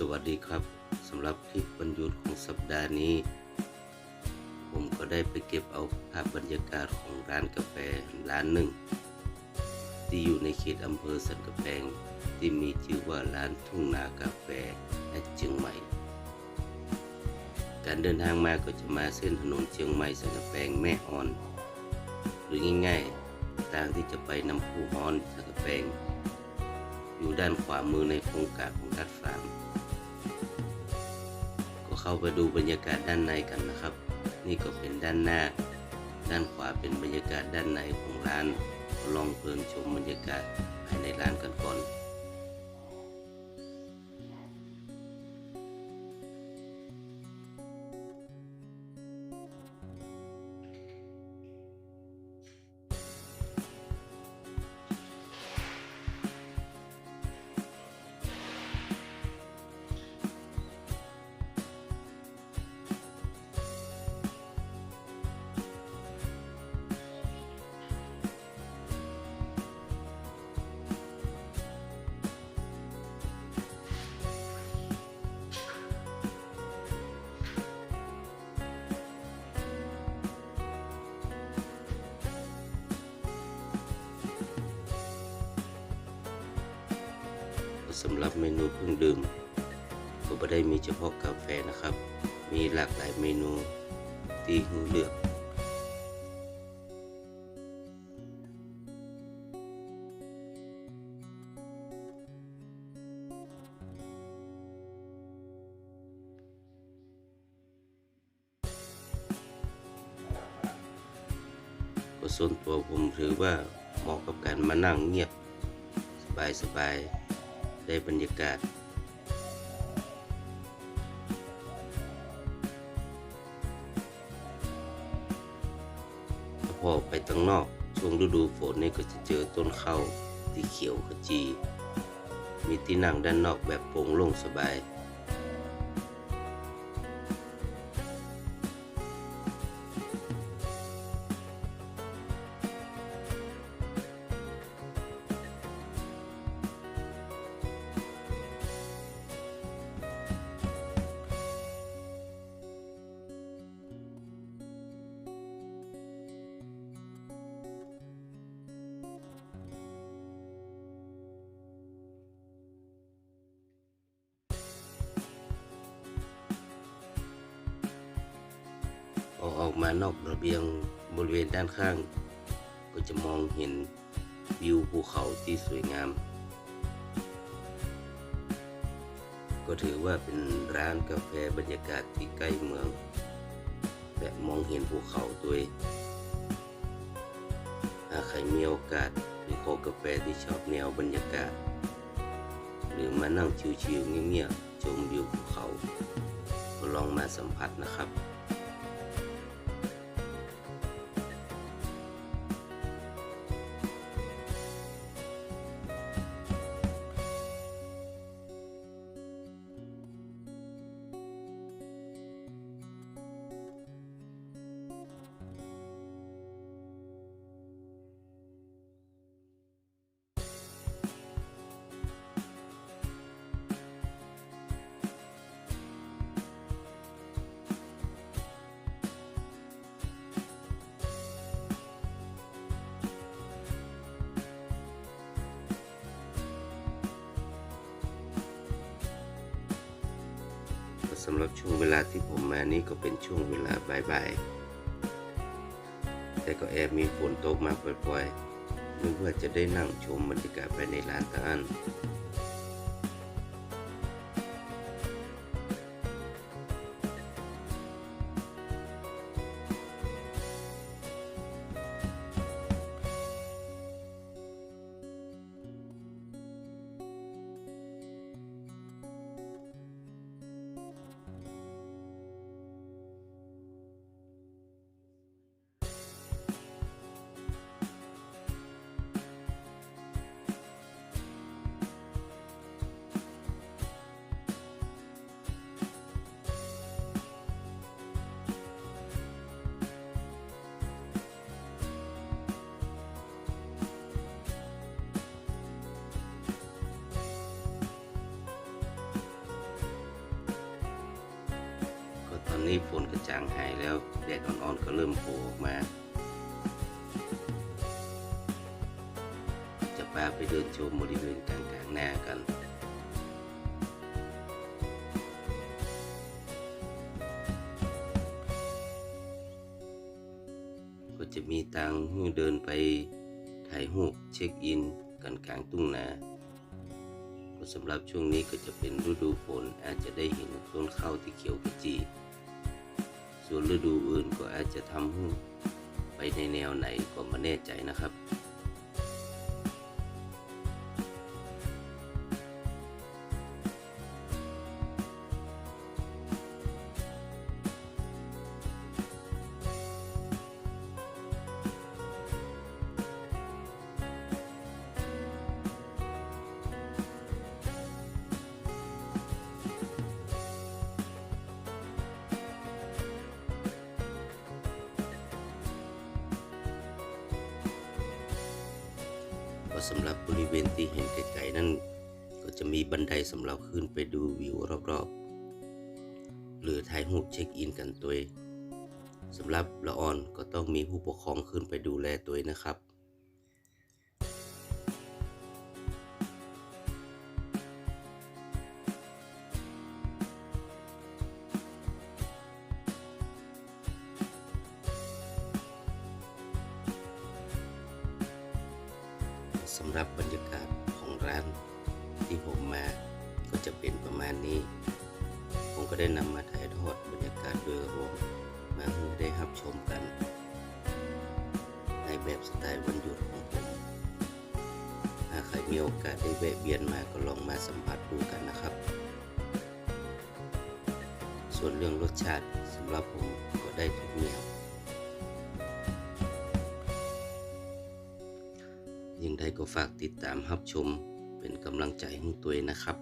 สวัสดีครับสำหรับคลิปวันหยุดของสัปดาห์นี้ ผมก็ได้ไปเก็บเอาภาพบรรยากาศของร้านกาแฟร้านหนึ่ง ที่อยู่ในเขตอำเภอสันกำแพงที่มีชื่อว่าร้านทุ่งนากาแฟแอดเชียงใหม่ การเดินทางมาก็จะมาเส้นถนนเชียงใหม่สันกำแพงแม่ออน หรือง่ายๆทางที่จะไปน้ำพุฮ้อนสันกำแพงอยู่ด้านขวามือในโครงการของรัฐฟาร์ม เข้าไปดูบรรยากาศด้านในกันนะครับ นี่ก็เป็นด้านหน้า ด้านขวาเป็นบรรยากาศด้านในของร้านลองเพลินชมบรรยากาศภายในร้านกันก่อน สำหรับเมนูเครื่องดื่มก็ไม่ได้มีเฉพาะกาแฟนะครับ มีหลากหลายเมนูที่ให้เลือกก็ส่วนตัวผมถือว่าเหมาะกับการมานั่งเงียบ สบายๆ ได้บรรยากาศ พอไปตั้งนอก ช่วงฤดูฝนนี่ก็จะเจอต้นข้าวที่เขียวขจี มีที่นั่งด้านนอกแบบโปร่งโล่งสบาย ออกมานอกระเบียงบริเวณด้านข้าง ก็จะมองเห็นวิวภูเขาที่สวยงาม ก็ถือว่าเป็นร้านกาแฟบรรยากาศที่ใกล้เมืองแบบมองเห็นภูเขาด้วยหากใครมีโอกาสหรือโคกาแฟที่ชอบแนวบรรยากาศ หรือมานั่งชิวๆเงียบๆชมวิวภูเขา ก็ลองมาสัมผัสนะครับ สำหรับช่วงเวลาที่ผมมานี่ก็เป็นช่วงเวลาบ่ายๆ แต่ก็แอบมีฝนตกมาปล่อยๆนึกว่าจะได้นั่งชมบรรยากาศภายในร้านตะอัน นี้ฝนกระจางหายแล้วแดดอ่อนๆก็เริ่มโผล่ออกมา จะพาไปเดินชมบริเวณกลางๆนากันก็จะมีทางให้เดินไปถ่ายรูปเช็คอินกันกลางทุ่งนาก็สำหรับช่วงนี้ก็จะเป็นฤดูฝนอาจจะได้เห็นต้นข้าวที่เขียวขจี ส่วนฤดูอื่นก็อาจจะทำให้ไปในแนวไหนก็มาแน่ใจนะครับ ก็สำหรับบริเวณที่เห็นไกลๆนั่นก็จะมีบันไดสำหรับขึ้นไปดูวิวรอบๆ หรือถ่ายรูปเช็คอินกันตัวสำหรับละออนก็ต้องมีผู้ปกครองขึ้นไปดูแลตัวนะครับ สำหรับบรรยากาศของร้านที่ผมมาก็จะเป็นประมาณนี้ ผมก็ได้นำมาถ่ายทอดบรรยากาศโดยรวมมาให้ได้รับชมกัน ในแบบสไตล์วันหยุดของผมถ้าใครมีโอกาสได้แวะเวียนมาก็ลองมาสัมผัสดูกันนะครับ ส่วนเรื่องรสชาติสำหรับผมก็ได้ทุกแนว ยังไงก็ฝากติดตามรับชมเป็นกำลังใจให้ตัวเองนะครับ